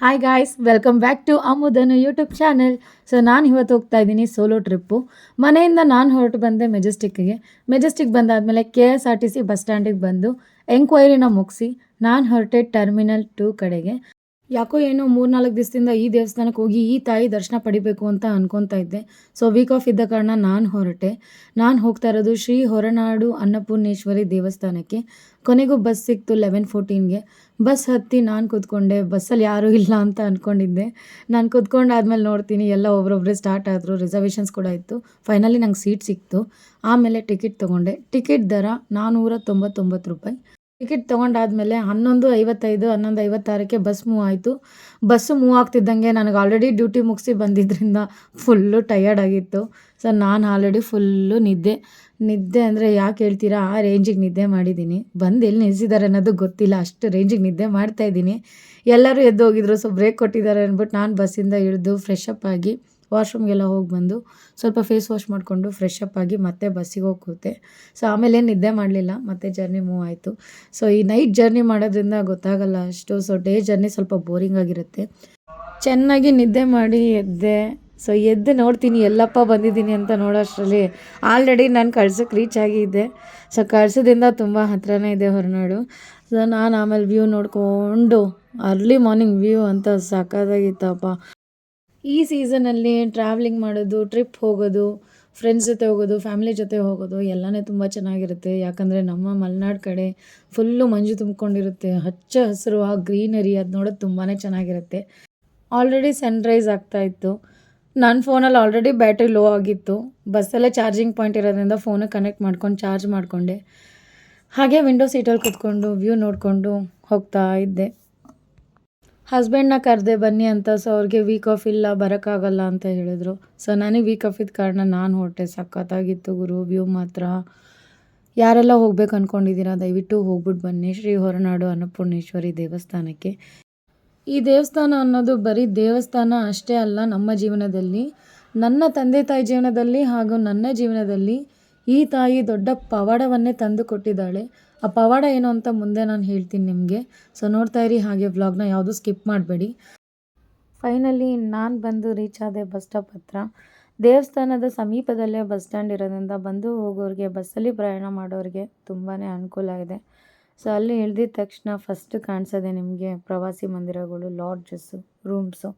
Hi guys welcome back to ಅಮುದನು YouTube channel so ನಾನು ಇವತ್ತು ಹೋಗ್ತಾ ಇದ್ದೀನಿ ಸೋಲೋ ಟ್ರಿಪ್ಪು ಮನೆಯಿಂದ ನಾನು ಹೊರಟು ಬಂದೆ ಮೆಜೆಸ್ಟಿಕ್ಗೆ Majestic ಬಂದಾದಮೇಲೆ K S R T C bus ಸ್ಟ್ಯಾಂಡಿಗೆ ಬಂದು ಎಂಕ್ವೈರಿನ ಮುಗಿಸಿ, ನಾನು ಹೊರಟೆ ಟರ್ಮಿನಲ್ ಟೂ ಕಡೆಗೆ. ಯಾಕೋ ಏನೋ ಮೂರ್ನಾಲ್ಕು ದಿವಸದಿಂದ ಈ ದೇವಸ್ಥಾನಕ್ಕೆ ಹೋಗಿ ಈ ತಾಯಿ ದರ್ಶನ ಪಡಿಬೇಕು ಅಂತ ಅನ್ಕೊತಾ ಇದ್ದೆ. ಸೊ ವೀಕ್ ಆಫ್ ಇದ್ದ ಕಾರಣ ನಾನು ಹೊರಟೆ. ನಾನು ಹೋಗ್ತಾ ಇರೋದು ಶ್ರೀ ಹೊರನಾಡು ಅನ್ನಪೂರ್ಣೇಶ್ವರಿ ದೇವಸ್ಥಾನಕ್ಕೆ. ಕೊನೆಗೂ ಬಸ್ ಸಿಕ್ತು ಲೆವೆನ್ ಫೋರ್ಟೀನ್ಗೆ ಬಸ್ ಹತ್ತಿ ನಾನು ಕೂತ್ಕೊಂಡೆ, ಬಸ್ಸಲ್ಲಿ ಯಾರೂ ಇಲ್ಲ ಅಂತ ಅಂದ್ಕೊಂಡಿದ್ದೆ ನಾನು ಕೂತ್ಕೊಂಡಾದ್ಮೇಲೆ ನೋಡ್ತೀನಿ, ಎಲ್ಲ ಒಬ್ರೊಬ್ಬರೇ ಸ್ಟಾರ್ಟ್ ಆದರು ರಿಸರ್ವೇಷನ್ಸ್ ಕೂಡ ಇತ್ತು. ಫೈನಲಿ ನಂಗೆ ಸೀಟ್ ಸಿಕ್ತು. ಆಮೇಲೆ ಟಿಕೆಟ್ ತೊಗೊಂಡೆ. ಟಿಕೆಟ್ ದರ ನಾನ್ನೂರ ತೊಂಬತ್ತೊಂಬತ್ತು ರೂಪಾಯಿ. ಟಿಕೆಟ್ ತೊಗೊಂಡಾದ್ಮೇಲೆ ಹನ್ನೊಂದು, ಐವತ್ತೈದು, ಹನ್ನೊಂದು, ಐವತ್ತಾರಕ್ಕೆ ಬಸ್ ಮೂವ್ ಆಯಿತು. ಬಸ್ಸು ಮೂವ್ ಆಗ್ತಿದ್ದಂಗೆ ನನಗೆ ಆಲ್ರೆಡಿ ಡ್ಯೂಟಿ ಮುಗಿಸಿ ಬಂದಿದ್ದರಿಂದ ಫುಲ್ಲು ಟಯರ್ಡ್ ಆಗಿತ್ತು. ಸೊ ನಾನು ಆಲ್ರೆಡಿ ಫುಲ್ಲು ನಿದ್ದೆ. ನಿದ್ದೆ ಅಂದರೆ ಯಾಕೆ ಹೇಳ್ತೀರಾ? ಆ ರೇಂಜಿಗೆ ನಿದ್ದೆ ಮಾಡಿದ್ದೀನಿ ಬಂದು ಎಲ್ಲಿ ನಿಲ್ಲಿಸಿದ್ದಾರೆ ಅನ್ನೋದು ಗೊತ್ತಿಲ್ಲ. ಅಷ್ಟು ರೇಂಜಿಗೆ ನಿದ್ದೆ ಮಾಡ್ತಾಯಿದ್ದೀನಿ ಎಲ್ಲರೂ ಎದ್ದು ಹೋಗಿದ್ರು ಸೊ ಬ್ರೇಕ್ ಕೊಟ್ಟಿದ್ದಾರೆ ಅಂದ್ಬಿಟ್ಟು ನಾನು ಬಸ್ಸಿಂದ ಇಳಿದು ಫ್ರೆಶ್ ಅಪ್ ಆಗಿ ವಾಶ್ರೂಮ್ಗೆಲ್ಲ ಹೋಗಿ ಬಂದು ಸ್ವಲ್ಪ ಫೇಸ್ ವಾಶ್ ಮಾಡಿಕೊಂಡು ಫ್ರೆಶ್ ಅಪ್ ಆಗಿ ಮತ್ತೆ ಬಸ್ಸಿಗೆ ಹೋಗಿ ಕೂತೆ. ಸೊ ಆಮೇಲೆ ನಿದ್ದೆ ಮಾಡಲಿಲ್ಲ, ಮತ್ತೆ ಜರ್ನಿ ಮೂವ್ ಆಯಿತು. ಸೊ ಈ ನೈಟ್ ಜರ್ನಿ ಮಾಡೋದ್ರಿಂದ ಗೊತ್ತಾಗಲ್ಲ ಅಷ್ಟು. ಸೊ ಡೇ ಜರ್ನಿ ಸ್ವಲ್ಪ ಬೋರಿಂಗ್ ಆಗಿರುತ್ತೆ. ಚೆನ್ನಾಗಿ ನಿದ್ದೆ ಮಾಡಿ ಎದ್ದೆ. ಸೊ ಎದ್ದು ನೋಡ್ತೀನಿ, ಎಲ್ಲಪ್ಪ ಬಂದಿದ್ದೀನಿ ಅಂತ ನೋಡೋಷ್ಟರಲ್ಲಿ ಆಲ್ರೆಡಿ ನಾನು ಕಳ್ಸಕ್ಕೆ ರೀಚ್ ಆಗಿದ್ದೆ. ಸೊ ಕಳ್ಸೋದ್ರಿಂದ ತುಂಬ ಹತ್ರನೇ ಇದೆ ಹೊರನಾಡು. ಸೊ ನಾನು ಆಮೇಲೆ ವ್ಯೂ ನೋಡಿಕೊಂಡು ಅರ್ಲಿ ಮಾರ್ನಿಂಗ್ ವ್ಯೂ ಅಂತ ಸಾಕಾಗಿತ್ತಪ್ಪ ಈ ಸೀಸನಲ್ಲಿ ಟ್ರಾವೆಲಿಂಗ್ ಮಾಡೋದು ಟ್ರಿಪ್ ಹೋಗೋದು ಫ್ರೆಂಡ್ಸ್ ಜೊತೆ ಹೋಗೋದು ಫ್ಯಾಮಿಲಿ ಜೊತೆ ಹೋಗೋದು ಎಲ್ಲನೇ ತುಂಬ ಚೆನ್ನಾಗಿರುತ್ತೆ. ಯಾಕಂದರೆ ನಮ್ಮ ಮಲೆನಾಡು ಕಡೆ ಫುಲ್ಲು ಮಂಜು ತುಂಬಿಕೊಂಡಿರುತ್ತೆ. ಹಚ್ಚ ಹಸಿರು ಆ ಗ್ರೀನರಿ ಅದು ನೋಡೋದು ತುಂಬಾ ಚೆನ್ನಾಗಿರುತ್ತೆ. ಆಲ್ರೆಡಿ ಸನ್ರೈಸ್ ಆಗ್ತಾಯಿತ್ತು ನನ್ನ ಫೋನಲ್ಲಿ ಆಲ್ರೆಡಿ ಬ್ಯಾಟ್ರಿ ಲೋ ಆಗಿತ್ತು. ಬಸ್ಸಲ್ಲೇ ಚಾರ್ಜಿಂಗ್ ಪಾಯಿಂಟ್ ಇರೋದ್ರಿಂದ ಫೋನಿಗೆ ಕನೆಕ್ಟ್ ಮಾಡ್ಕೊಂಡು ಚಾರ್ಜ್ ಮಾಡಿಕೊಂಡೆ. ಹಾಗೆ ವಿಂಡೋ ಸೀಟಲ್ಲಿ ಕೂತ್ಕೊಂಡು ವ್ಯೂ ನೋಡಿಕೊಂಡು ಹೋಗ್ತಾ ಇದ್ದೆ. ಹಸ್ಬೆಂಡ್ನ ಕರೆದೆ ಬನ್ನಿ ಅಂತ ಸೊ ಅವ್ರಿಗೆ ವೀಕ್ ಆಫ್ ಇಲ್ಲ, ಬರೋಕ್ಕಾಗಲ್ಲ ಅಂತ ಹೇಳಿದರು. ಸೊ ನನಗೆ ವೀಕ್ ಆಫ್ ಇದ್ದ ಕಾರಣ ನಾನು ಹೊರಟೆ ಸಖತ್ತಾಗಿತ್ತು ಗುರು, ವ್ಯೂ ಮಾತ್ರ. ಯಾರೆಲ್ಲ ಹೋಗ್ಬೇಕು ಅಂದ್ಕೊಂಡಿದ್ದೀರಾ ದಯವಿಟ್ಟು ಹೋಗ್ಬಿಟ್ಟು ಬನ್ನಿ. ಶ್ರೀ ಹೊರನಾಡು ಅನ್ನಪೂರ್ಣೇಶ್ವರಿ ದೇವಸ್ಥಾನಕ್ಕೆ. ಈ ದೇವಸ್ಥಾನ ಅನ್ನೋದು ಬರೀ ದೇವಸ್ಥಾನ ಅಷ್ಟೇ ಅಲ್ಲ, ನಮ್ಮ ಜೀವನದಲ್ಲಿ, ನನ್ನ ತಂದೆ ತಾಯಿ ಜೀವನದಲ್ಲಿ ಹಾಗೂ ನನ್ನ ಜೀವನದಲ್ಲಿ ಈ ತಾಯಿ ದೊಡ್ಡ ಪವಾಡವನ್ನೇ ತಂದು ಕೊಟ್ಟಿದ್ದಾಳೆ. ಆ ಪವಾಡ ಏನು ಅಂತ ಮುಂದೆ ನಾನು ಹೇಳ್ತೀನಿ ನಿಮಗೆ. ಸೊ ನೋಡ್ತಾ ಇರಿ ಹಾಗೆ ವ್ಲಾಗ್ನ ಯಾವುದು ಸ್ಕಿಪ್ ಮಾಡಬೇಡಿ. ಫೈನಲಿ ನಾನು ಬಂದು ರೀಚ್ ಆದೆ ಬಸ್ ಸ್ಟಾಪ್ ಹತ್ರ. ದೇವಸ್ಥಾನದ ಸಮೀಪದಲ್ಲೇ ಬಸ್ ಸ್ಟ್ಯಾಂಡ್ ಇರೋದ್ರಿಂದ ಬಂದು ಹೋಗೋರಿಗೆ ಬಸ್ಸಲ್ಲಿ ಪ್ರಯಾಣ ಮಾಡೋರಿಗೆ ತುಂಬಾ ಅನುಕೂಲ ಇದೆ ಸೊ ಅಲ್ಲಿ ಇಳಿದಿದ ತಕ್ಷಣ ಫಸ್ಟ್ ಕಾಣಿಸೋದೆ ನಿಮಗೆ ಪ್ರವಾಸಿ ಮಂದಿರಗಳು ಲಾಡ್ಜಸ್ಸು ರೂಮ್ಸು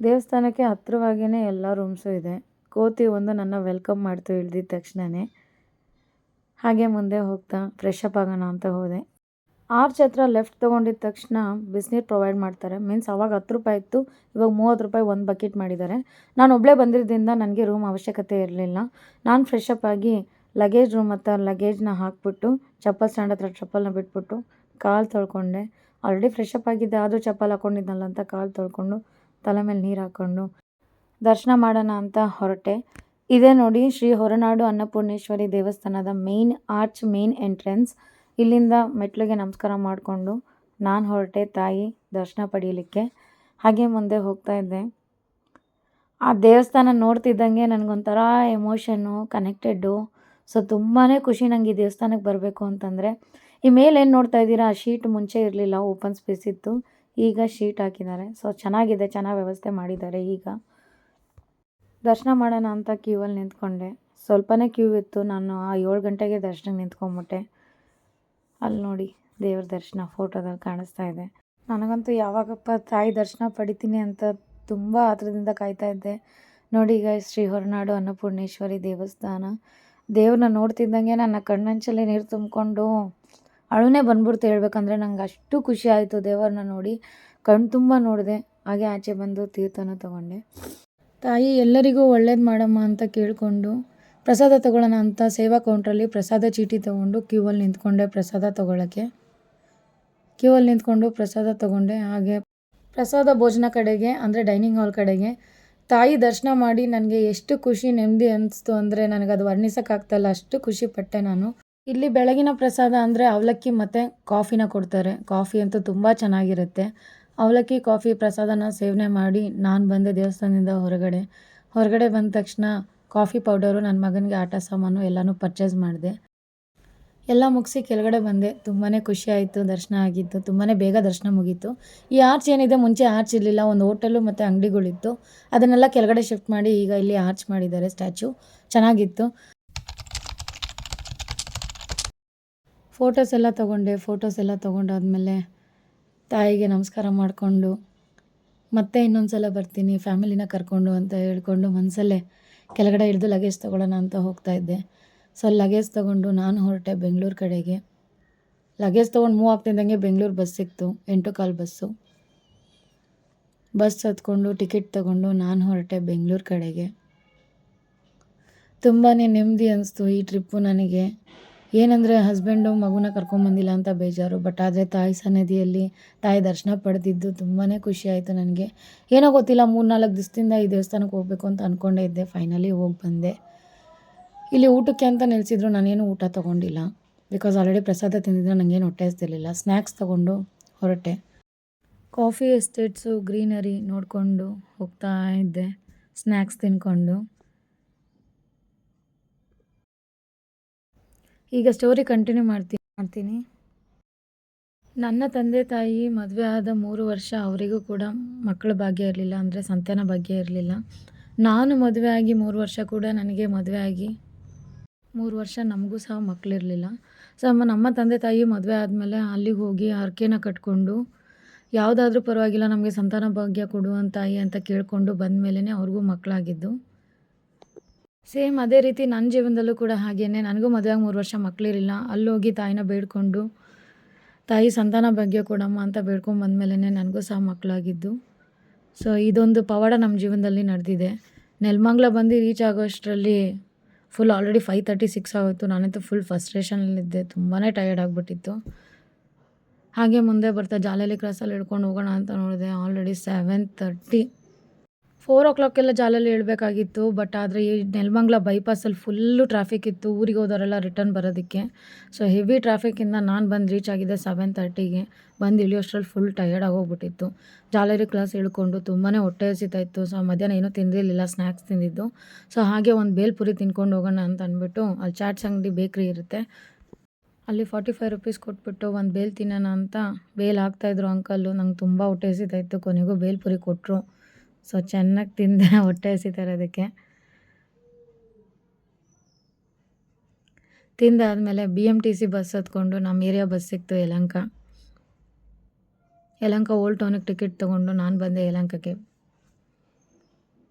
ದೇವಸ್ಥಾನಕ್ಕೆ ಹತ್ತಿರವಾಗಿಯೇ ಎಲ್ಲ ರೂಮ್ಸು ಇದೆ. ಕೋತಿ ಒಂದು ನನ್ನ ವೆಲ್ಕಮ್ ಮಾಡ್ತು ಇಳ್ದಿದ ತಕ್ಷಣವೇ ಹಾಗೆ ಮುಂದೆ ಹೋಗ್ತಾ ಫ್ರೆಶ್ ಅಪ್ ಆಗೋಣ ಅಂತ ಹೋದೆ. ಆರ್ಚ್ ಹತ್ರ ಲೆಫ್ಟ್ ತೊಗೊಂಡಿದ್ದ ತಕ್ಷಣ ಬಿಸಿನೀರು ಪ್ರೊವೈಡ್ ಮಾಡ್ತಾರೆ. ಮೀನ್ಸ್ ಅವಾಗ ಹತ್ತು ರೂಪಾಯಿ ಇತ್ತು, ಇವಾಗ ಮೂವತ್ತು ರೂಪಾಯಿ ಒಂದು ಬಕೆಟ್ ಮಾಡಿದ್ದಾರೆ. ನಾನು ಒಬ್ಬಳೇ ಬಂದಿದ್ದರಿಂದ ನನಗೆ ರೂಮ್ ಅವಶ್ಯಕತೆ ಇರಲಿಲ್ಲ. ನಾನು ಫ್ರೆಶ್ ಅಪ್ ಆಗಿ ಲಗೇಜ್ ರೂಮ್ ಹತ್ರ ಲಗೇಜ್ನ ಹಾಕ್ಬಿಟ್ಟು, ಚಪ್ಪಲ್ ಸ್ಟ್ಯಾಂಡ್ ಹತ್ರ ಚಪ್ಪಲ್ನ ಬಿಟ್ಬಿಟ್ಟು ಕಾಲು ತೊಳ್ಕೊಂಡೆ. ಆಲ್ರೆಡಿ ಫ್ರೆಶ್ ಅಪ್ ಆಗಿದ್ದೆ ಆದರೂ ಚಪ್ಪಲ್ ಹಾಕೊಂಡಿದ್ನಲ್ಲ ಅಂತ ಕಾಲು ತೊಳ್ಕೊಂಡು ತಲೆ ಮೇಲೆ ನೀರು ಹಾಕ್ಕೊಂಡು ದರ್ಶನ ಮಾಡೋಣ ಅಂತ ಹೊರಟೆ. ಇದೇ ನೋಡಿ, ಶ್ರೀ ಹೊರನಾಡು ಅನ್ನಪೂರ್ಣೇಶ್ವರಿ ದೇವಸ್ಥಾನದ ಮೇನ್ ಆರ್ಚ್ ಮೇನ್ ಎಂಟ್ರೆನ್ಸ್ ಇಲ್ಲಿಂದ ಮೆಟ್ಲಿಗೆ ನಮಸ್ಕಾರ ಮಾಡಿಕೊಂಡು ನಾನು ಹೊರಟೆ, ತಾಯಿ ದರ್ಶನ ಪಡೀಲಿಕ್ಕೆ. ಹಾಗೆ ಮುಂದೆ ಹೋಗ್ತಾ ಇದ್ದೆ. ಆ ದೇವಸ್ಥಾನ ನೋಡ್ತಿದ್ದಂಗೆ ನನಗೊಂಥರ ಎಮೋಷನ್ನು ಕನೆಕ್ಟೆಡ್ಡು ಸೊ ತುಂಬಾ ಖುಷಿ ನನಗೆ ಈ ದೇವಸ್ಥಾನಕ್ಕೆ ಬರಬೇಕು ಅಂತಂದರೆ, ಈ ಮೇಲೆ ಏನು ನೋಡ್ತಾ ಇದ್ದೀರಾ? ಆ ಶೀಟ್ ಮುಂಚೆ ಇರಲಿಲ್ಲ ಓಪನ್ ಸ್ಪೇಸ್ ಇತ್ತು. ಈಗ ಶೀಟ್ ಹಾಕಿದ್ದಾರೆ. ಸೊ ಚೆನ್ನಾಗಿದೆ, ಚೆನ್ನಾಗಿ ವ್ಯವಸ್ಥೆ ಮಾಡಿದ್ದಾರೆ ಈಗ. ದರ್ಶನ ಮಾಡೋಣ ಅಂತ ಕ್ಯೂವಲ್ಲಿ ನಿಂತ್ಕೊಂಡೆ. ಸ್ವಲ್ಪನೇ ಕ್ಯೂ ಇತ್ತು. ನಾನು ಆ ಏಳು ಗಂಟೆಗೆ ದರ್ಶನ ನಿಂತ್ಕೊಂಬಿಟ್ಟೆ. ಅಲ್ಲಿ ನೋಡಿ ದೇವ್ರ ದರ್ಶನ ಫೋಟೋದಲ್ಲಿ ಕಾಣಿಸ್ತಾ ಇದೆ. ನನಗಂತೂ ಯಾವಾಗಪ್ಪ ತಾಯಿ ದರ್ಶನ ಪಡಿತೀನಿ ಅಂತ ತುಂಬ ಆತರದಿಂದ ಕಾಯ್ತಾ ಇದ್ದೆ. ನೋಡಿ ಈಗ ಶ್ರೀ ಹೊರನಾಡು ಅನ್ನಪೂರ್ಣೇಶ್ವರಿ ದೇವಸ್ಥಾನ. ದೇವ್ರನ್ನ ನೋಡ್ತಿದ್ದಂಗೆ ನನ್ನ ಕಣ್ಣಂಚಲ್ಲಿ ನೀರು ತುಂಬಿಕೊಂಡು ಅಳುನೇ ಬಂದ್ಬಿಡ್ತು ಹೇಳ್ಬೇಕಂದ್ರೆ ನಂಗೆ ಅಷ್ಟು ಖುಷಿ ಆಯಿತು ದೇವರನ್ನ ನೋಡಿ. ಕಣ್ಣು ತುಂಬ ನೋಡಿದೆ. ಹಾಗೆ ಆಚೆ ಬಂದು ತೀರ್ಥನ ತೊಗೊಂಡೆ. ತಾಯಿ ಎಲ್ಲರಿಗೂ ಒಳ್ಳೇದು ಮಾಡಮ್ಮ ಅಂತ ಕೇಳಿಕೊಂಡು ಪ್ರಸಾದ ತಗೊಳ್ಳೋಣ ಅಂತ ಸೇವಾ ಕೌಂಟ್ರಲ್ಲಿ ಪ್ರಸಾದ ಚೀಟಿ ತೊಗೊಂಡು ಕ್ಯೂವಲ್ಲಿ ನಿಂತ್ಕೊಂಡೆ ಪ್ರಸಾದ ತೊಗೊಳಕ್ಕೆ ಕ್ಯೂವಲ್ಲಿ ನಿಂತ್ಕೊಂಡು ಪ್ರಸಾದ ತೊಗೊಂಡೆ. ಹಾಗೆ ಪ್ರಸಾದ ಭೋಜನ ಕಡೆಗೆ, ಅಂದರೆ ಡೈನಿಂಗ್ ಹಾಲ್ ಕಡೆಗೆ ತಾಯಿ ದರ್ಶನ ಮಾಡಿ ನನಗೆ ಎಷ್ಟು ಖುಷಿ, ನೆಮ್ಮದಿ ಅನಿಸ್ತು ಅಂದರೆ ನನಗೆ ಅದು ವರ್ಣಿಸೋಕ್ಕಾಗ್ತಾಯಿಲ್ಲ ಅಷ್ಟು ಖುಷಿ ಪಟ್ಟೆ ನಾನು. ಇಲ್ಲಿ ಬೆಳಗಿನ ಪ್ರಸಾದ ಅಂದರೆ ಅವಲಕ್ಕಿ ಮತ್ತು ಕಾಫಿನ ಕೊಡ್ತಾರೆ. ಕಾಫಿ ಅಂತೂ ತುಂಬ ಚೆನ್ನಾಗಿರುತ್ತೆ. ಅವಲಕ್ಕಿ, ಕಾಫಿ ಪ್ರಸಾದನ ಸೇವನೆ ಮಾಡಿ ನಾನು ಬಂದೆ ದೇವಸ್ಥಾನದಿಂದ ಹೊರಗಡೆ. ಹೊರಗಡೆ ಬಂದ ತಕ್ಷಣ ಕಾಫಿ ಪೌಡರು ನನ್ನ ಮಗನಿಗೆ ಆಟ ಸಾಮಾನು ಎಲ್ಲನೂ ಪರ್ಚೇಸ್ ಮಾಡಿದೆ. ಎಲ್ಲ ಮುಗಿಸಿ ಕೆಳಗಡೆ ಬಂದೆ. ತುಂಬಾ ಖುಷಿ ಆಯಿತು, ದರ್ಶನ ಆಗಿತ್ತು. ತುಂಬಾ ಬೇಗ ದರ್ಶನ ಮುಗೀತು. ಈ ಆರ್ಚ್ ಏನಿದೆ ಮುಂಚೆ ಆರ್ಚ್ ಇರಲಿಲ್ಲ. ಒಂದು ಹೋಟೆಲು ಮತ್ತು ಅಂಗಡಿಗಳಿತ್ತು. ಅದನ್ನೆಲ್ಲ ಕೆಳಗಡೆ ಶಿಫ್ಟ್ ಮಾಡಿ ಈಗ ಇಲ್ಲಿ ಆರ್ಚ್ ಮಾಡಿದ್ದಾರೆ ಸ್ಟ್ಯಾಚು. ಚೆನ್ನಾಗಿತ್ತು. ಫೋಟೋಸ್ ಎಲ್ಲ ತೊಗೊಂಡೆ. ಫೋಟೋಸ್ ಎಲ್ಲ ತೊಗೊಂಡಾದ್ಮೇಲೆ ತಾಯಿಗೆ ನಮಸ್ಕಾರ ಮಾಡಿಕೊಂಡು, ಮತ್ತೆ ಇನ್ನೊಂದು ಸಲ ಬರ್ತೀನಿ ಫ್ಯಾಮಿಲಿನ ಕರ್ಕೊಂಡು ಅಂತ ಹೇಳ್ಕೊಂಡು ಮನಸಲ್ಲೇ ಕೆಳಗಡೆ ಹಿಡಿದು ಲಗೇಜ್ ತೊಗೊಳ್ಳೋಣ ಅಂತ ಹೋಗ್ತಾ ಇದ್ದೆ. ಸೊ ಲಗೇಜ್ ತೊಗೊಂಡು ನಾನು ಹೊರಟೆ ಬೆಂಗಳೂರು ಕಡೆಗೆ. ಲಗೇಜ್ ತೊಗೊಂಡು ಮೂವ್ ಆಗ್ತಿದ್ದಂಗೆ ಬೆಂಗಳೂರು ಬಸ್ ಸಿಕ್ತು, ಎಂಟು ಕಾಲು ಬಸ್ಸು ಬಸ್ ಹತ್ಕೊಂಡು ಟಿಕೆಟ್ ತೊಗೊಂಡು ನಾನು ಹೊರಟೆ ಬೆಂಗಳೂರು ಕಡೆಗೆ. ತುಂಬಾ ನೆಮ್ಮದಿ ಅನಿಸ್ತು ಈ ಟ್ರಿಪ್ಪು ನನಗೆ. ಏನಂದರೆ ಹಸ್ಬೆಂಡು ಮಗುನ ಕರ್ಕೊಂಬಂದಿಲ್ಲ ಅಂತ ಬೇಜಾರು ಬಟ್ ಆದರೆ ತಾಯಿ ಸನ್ನಿಧಿಯಲ್ಲಿ ತಾಯಿ ದರ್ಶನ ಪಡೆದಿದ್ದು ತುಂಬಾ ಖುಷಿ ಆಯಿತು ನನಗೆ. ಏನೋ ಗೊತ್ತಿಲ್ಲ ಮೂರು ನಾಲ್ಕು ದಿವಸದಿಂದ ಈ ದೇವಸ್ಥಾನಕ್ಕೆ ಹೋಗಬೇಕು ಅಂತ ಅಂದ್ಕೊಂಡೇ ಇದ್ದೆ ಫೈನಲಿ ಹೋಗಿ ಬಂದೆ. ಇಲ್ಲಿ ಊಟಕ್ಕೆ ಅಂತ ನಿಲ್ಲಿಸಿದ್ರು ನಾನೇನು ಊಟ ತೊಗೊಂಡಿಲ್ಲ. ಬಿಕಾಸ್ ಆಲ್ರೆಡಿ ಪ್ರಸಾದ ತಿಂದಿದ್ರೆ ನನಗೇನು ಹೊಟ್ಟೆ ಹಸ್ತಿರ್ಲಿಲ್ಲ. ಸ್ನ್ಯಾಕ್ಸ್ ತೊಗೊಂಡು ಹೊರಟೆ. ಕಾಫಿ ಎಸ್ಟೇಟ್ಸು ಗ್ರೀನರಿ ನೋಡಿಕೊಂಡು ಹೋಗ್ತಾ ಇದ್ದೆ. ಸ್ನ್ಯಾಕ್ಸ್ ತಿನ್ಕೊಂಡು. ಈಗ ಸ್ಟೋರಿ ಕಂಟಿನ್ಯೂ ಮಾಡ್ತೀನಿ ಮಾಡ್ತೀನಿ. ನನ್ನ ತಂದೆ ತಾಯಿ ಮದುವೆ ಆದ ಮೂರು ವರ್ಷ ಅವರಿಗೂ ಕೂಡ ಮಕ್ಕಳ ಭಾಗ್ಯ ಇರಲಿಲ್ಲ ಅಂದರೆ ಸಂತಾನ ಭಾಗ್ಯ ಇರಲಿಲ್ಲ. ನಾನು ಮದುವೆ ಆಗಿ ಮೂರು ವರ್ಷ ಕೂಡ ನನಗೆ ಮದುವೆ ಆಗಿ ಮೂರು ವರ್ಷ ನಮಗೂ ಸಹ ಮಕ್ಕಳಿರಲಿಲ್ಲ ಸೊ ನಮ್ಮ ತಂದೆ ತಾಯಿ ಮದುವೆ ಆದಮೇಲೆ ಅಲ್ಲಿಗೆ ಹೋಗಿ ಹರಕೆನ ಕಟ್ಕೊಂಡು ಯಾವುದಾದ್ರೂ ಪರವಾಗಿಲ್ಲ ನಮಗೆ ಸಂತಾನ ಭಾಗ್ಯ ಕೊಡುವಂತ ತಾಯಿ ಅಂತ ಕೇಳಿಕೊಂಡು ಬಂದ ಮೇಲೇ ಅವ್ರಿಗೂ ಮಕ್ಕಳಾಗಿದ್ದು ಸೇಮ್ ಅದೇ ರೀತಿ ನನ್ನ ಜೀವನದಲ್ಲೂ ಕೂಡ ಹಾಗೇನೆ. ನನಗೂ ಮದುವೆಯಾಗಿ ಮೂರು ವರ್ಷ ಮಕ್ಕಳಿರಲಿಲ್ಲ ಅಲ್ಲೋಗಿ ತಾಯಿನ ಬೇಡ್ಕೊಂಡು, ತಾಯಿ ಸಂತಾನ ಭಾಗ್ಯ ಕೊಡಮ್ಮ ಅಂತ ಬೇಡ್ಕೊಂಡು ಬಂದಮೇಲೆ ನನಗೂ ಸಹ ಮಕ್ಕಳಾಗಿದ್ದು ಸೊ ಇದೊಂದು ಪವಾಡ ನಮ್ಮ ಜೀವನದಲ್ಲಿ ನಡೆದಿದೆ. ನೆಲಮಂಗ್ಲ ಬಂದು reach ಆಗೋಷ್ಟರಲ್ಲಿ full already five thirty six ಆಗೋಯ್ತು ನಾನಂತೂ ಫುಲ್ ಫಸ್ಟ್ರೇಷನಲ್ಲಿದ್ದೆ ತುಂಬಾ ಟಯರ್ಡ್ ಆಗಿಬಿಟ್ಟಿತ್ತು. ಹಾಗೆ ಮುಂದೆ ಬರ್ತಾ ಜಾಲಲಿ ಕ್ರಾಸಲ್ಲಿ ಹಿಡ್ಕೊಂಡು ಹೋಗೋಣ ಅಂತ ನೋಡಿದೆ. ಆಲ್ರೆಡಿ ಸೆವೆನ್ ತರ್ಟಿ ಫೋರ್ ಓ ಕ್ಲಾಕೆಲ್ಲ ಜಾಲಲ್ಲಿ ಹೇಳಬೇಕಾಗಿತ್ತು ಬಟ್ ಆದರೆ ಈ ನೆಲಮಂಗ್ಲ ಬೈಪಾಸಲ್ಲಿ ಫುಲ್ಲು ಟ್ರಾಫಿಕ್ ಇತ್ತು, ಊರಿಗೆ ಹೋದವರೆಲ್ಲ ರಿಟರ್ನ್ ಬರೋದಕ್ಕೆ. ಸೊ ಹೆವಿ ಟ್ರಾಫಿಕ್ಕಿಂದ ನಾನು ಬಂದು ರೀಚ್ ಆಗಿದ್ದೆ ಸೆವೆನ್ ತರ್ಟಿಗೆ ಬಂದು ಇಳಿಯೋಷ್ಟ್ರಲ್ಲಿ ಫುಲ್ ಟಯರ್ಡ್ ಆಗೋಗ್ಬಿಟ್ಟಿತ್ತು. ಜಾಲರಿ ಕ್ಲಾಸ್ ಇಳ್ಕೊಂಡು ತುಂಬಾ ಹೊಟ್ಟೆ ಇತ್ತು. ಸೊ ಮಧ್ಯಾಹ್ನ ಏನೂ ತಿಂದಿರಲಿಲ್ಲ ಸ್ನ್ಯಾಕ್ಸ್ ತಿಂದಿದ್ದು. ಸೊ ಹಾಗೆ ಒಂದು ಬೇಲ್ಪುರಿ ತಿನ್ಕೊಂಡು ಹೋಗೋಣ ಅಂತ ಅಂದ್ಬಿಟ್ಟು ಅಲ್ಲಿ ಚಾಟ್ಸ್ ಅಂಗಡಿ ಬೇಕ್ರಿ ಇರುತ್ತೆ. ಅಲ್ಲಿ ಫಾರ್ಟಿ ಫೈವ್ ರುಪೀಸ್ ಕೊಟ್ಬಿಟ್ಟು ಒಂದು ಬೇಲ್ ತಿನ್ನೋಣ ಅಂತ ಬೇಲ್ ಹಾಕ್ತಾಯಿದ್ರು ಅಂಕಲ್ಲು ನಂಗೆ ತುಂಬ ಹೊಟ್ಟೆ ಹಸಿತಾ ಇತ್ತು. ಕೊನೆಗೂ ಬೇಲ್ಪುರಿ ಕೊಟ್ಟರು ಸೊ ಚೆನ್ನಾಗಿ ತಿಂದೆ ಹೊಟ್ಟೆ ಹಸಿತಾರೆ ಅದಕ್ಕೆ. ತಿಂದಾದಮೇಲೆ B M T C bus ಹತ್ಕೊಂಡು ನಮ್ಮ ಏರಿಯಾ ಬಸ್ ಸಿಕ್ತು ಯಲಂಕ. ಯಲಂಕ ಓಲ್ಡ್ ಟೌನಿಗೆ ಟಿಕೆಟ್ ತೊಗೊಂಡು ನಾನು ಬಂದೆ ಯಲಂಕಕ್ಕೆ.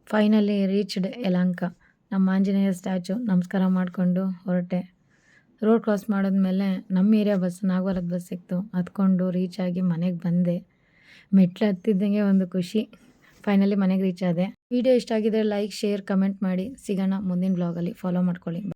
Finally reached Yelahanka. ನಮ್ಮ ಆಂಜನೇಯ ಸ್ಟ್ಯಾಚು ನಮಸ್ಕಾರ ಮಾಡಿಕೊಂಡು ಹೊರಟೆ. ರೋಡ್ ಕ್ರಾಸ್ ಮಾಡಿದ್ಮೇಲೆ ನಮ್ಮ ಏರಿಯಾ ಬಸ್, ನಾಗವಾರದ ಬಸ್ ಸಿಕ್ತು. ಹತ್ಕೊಂಡು ರೀಚ್ ಆಗಿ ಮನೆಗೆ ಬಂದೆ. ಮೆಟ್ಲು ಹತ್ತಿದ್ದಂಗೆ ಒಂದು ಖುಷಿ. ಫೈನಲಿ ಮನೆಗೆ ರೀಚ್ ಆದೆ. ವಿಡಿಯೋ ಇಷ್ಟ ಆಗಿದ್ರೆ ಲೈಕ್ ಶೇರ್ ಕಮೆಂಟ್ ಮಾಡಿ. ಸಿಗೋಣ ಮುಂದಿನ ಬ್ಲಾಗಲ್ಲಿ ಫಾಲೋ ಮಾಡ್ಕೊಳ್ಳಿ.